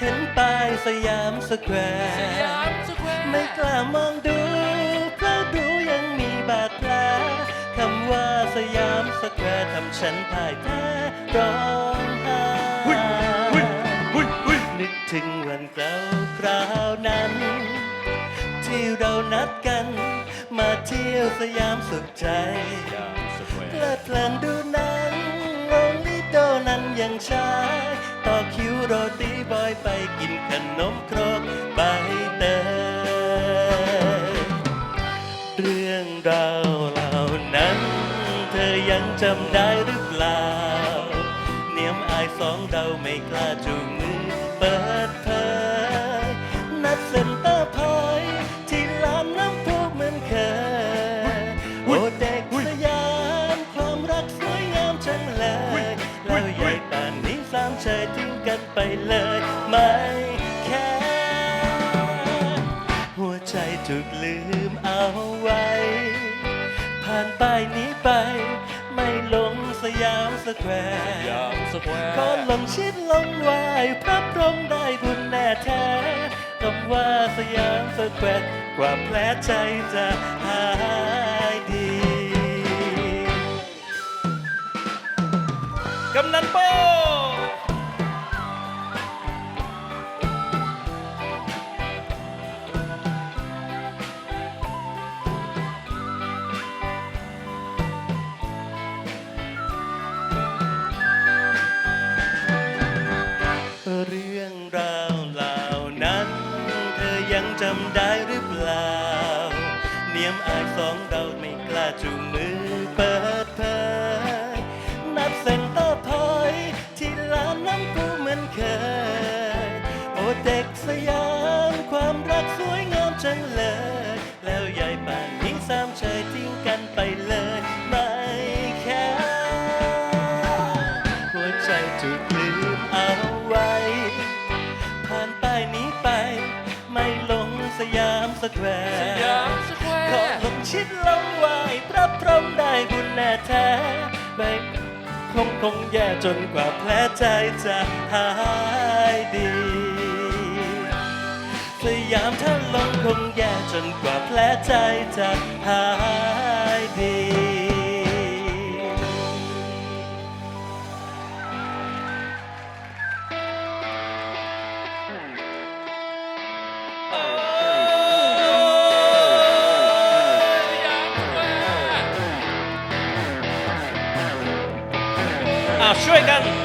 เห็นป้ายสยามสแควร์สยามสแควร์ไม่กล้ามองดูเพราะดูยังมีบาดแผลคำว่าสยามสแควร์ทำฉันพ่ายแพ้ร้องไห้นึกถึงวันเก่าคราวนั้น ที่เรานัดกัน มาเที่ยวสยามสุขใจแควเพลิดเพลินดูหนังโอลิโดนั้นยังชา จำได้หรือเปล่า เนียมอายสองเราไม่กล้าจูงมือเปิดเผยนัดเซ็นเตอร์พอยต์ที่ลานน้ำพุเหมือนเคยโอ้เด็กสยามความรักสวยงามจังเลยแล้วใหญ่ป่านนี้สามเชยทิ้งกันไปเลยไม่แค่หัวใจถูกลืมเอาไว้ ผ่านป้ายนี้ไป ไม่ลงสยามสแควร์ยามสแควร์ก็ลงชิดลงไหวพระพรหมได้บุญแน่แท้คำว่าสยามสแควร์กว่าแผลใจจะหายดี กำนันโป้ อายสองเราไม่กล้าจูงมือเปิดเผยนัดเซ็นเตอพอยที่ลานน้ำพุเหมือนเคย โอ้เด็กสยามความรักสวยงามจังเลย แล้วยายป่านนี้สามเชยทิ้งกันไปเลยไม่แค่หัวใจถูกลืมเอาไว้ ผ่านป้ายนี้ไป ไม่ลงสยามสแควร์ ชิดลงไหวพระพรหมได้บุญแน่แท้ไม่คงคงแย่จนกว่าแผลใจจะหายดีสยามถ้าลงคงแย่จนกว่าแผลใจจะหายดีส ช่วยกัน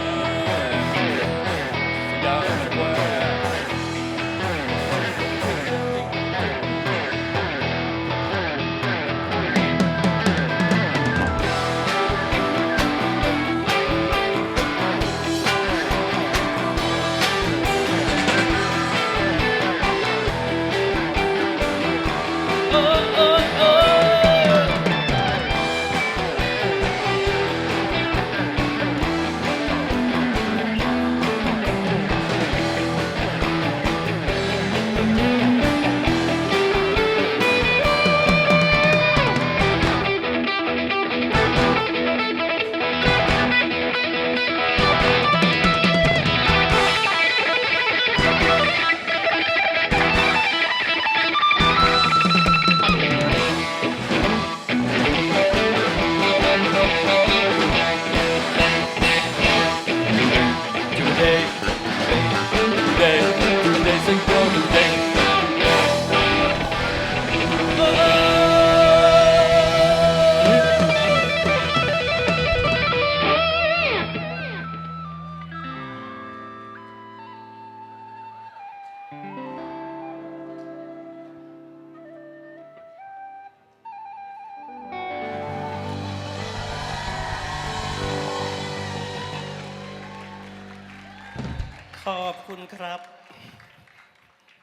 ขอบคุณครับ